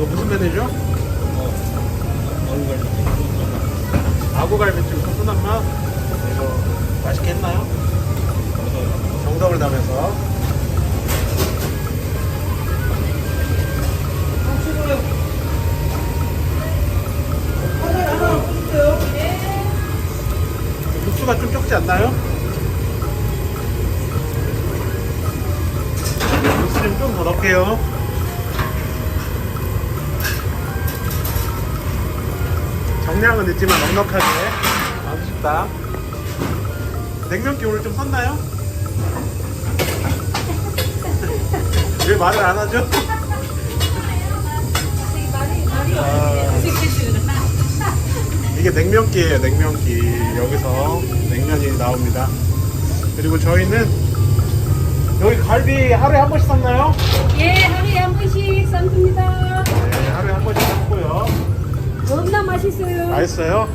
이거 무슨 메뉴죠? 어. 아구갈비찜 코코넛 맛. 이거 맛있게 했나요? 정성을 담아서. 국수가 좀 적지 않나요? 육수 좀 더 넣을게요. 정량은 있지만 넉넉하게 맛있다. 냉면기 오늘 좀 섰나요? 왜 말을 안 하죠? 아, 이게 냉면기예요, 냉면기. 여기서 냉면이 나옵니다. 그리고 저희는 여기 갈비 하루에 한 번씩 샀나요? 예, 하루에 한 번씩 쌈습니다. 맛있어요.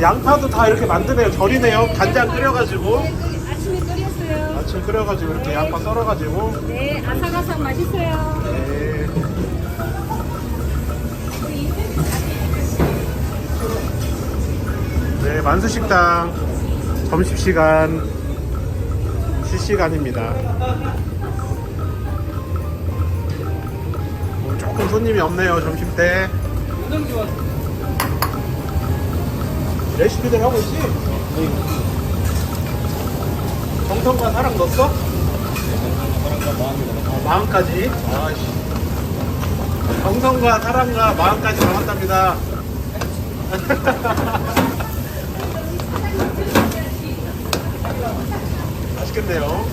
양파도 다 이렇게 만드네요. 절이네요. 간장 끓여가지고. 네, 그 아침에 끓였어요. 아침 끓여가지고 이렇게 양파 썰어가지고. 네, 아삭아삭 맛있어요. 네. 네, 만수식당 점심시간 실시간입니다. 조금 손님이 없네요, 점심때. 레시피들 하고 있지? 정성과 사랑 넣었어? 어, 마음까지. 아이씨. 정성과 사랑과 마음까지 담았답니다. 맛있겠네요.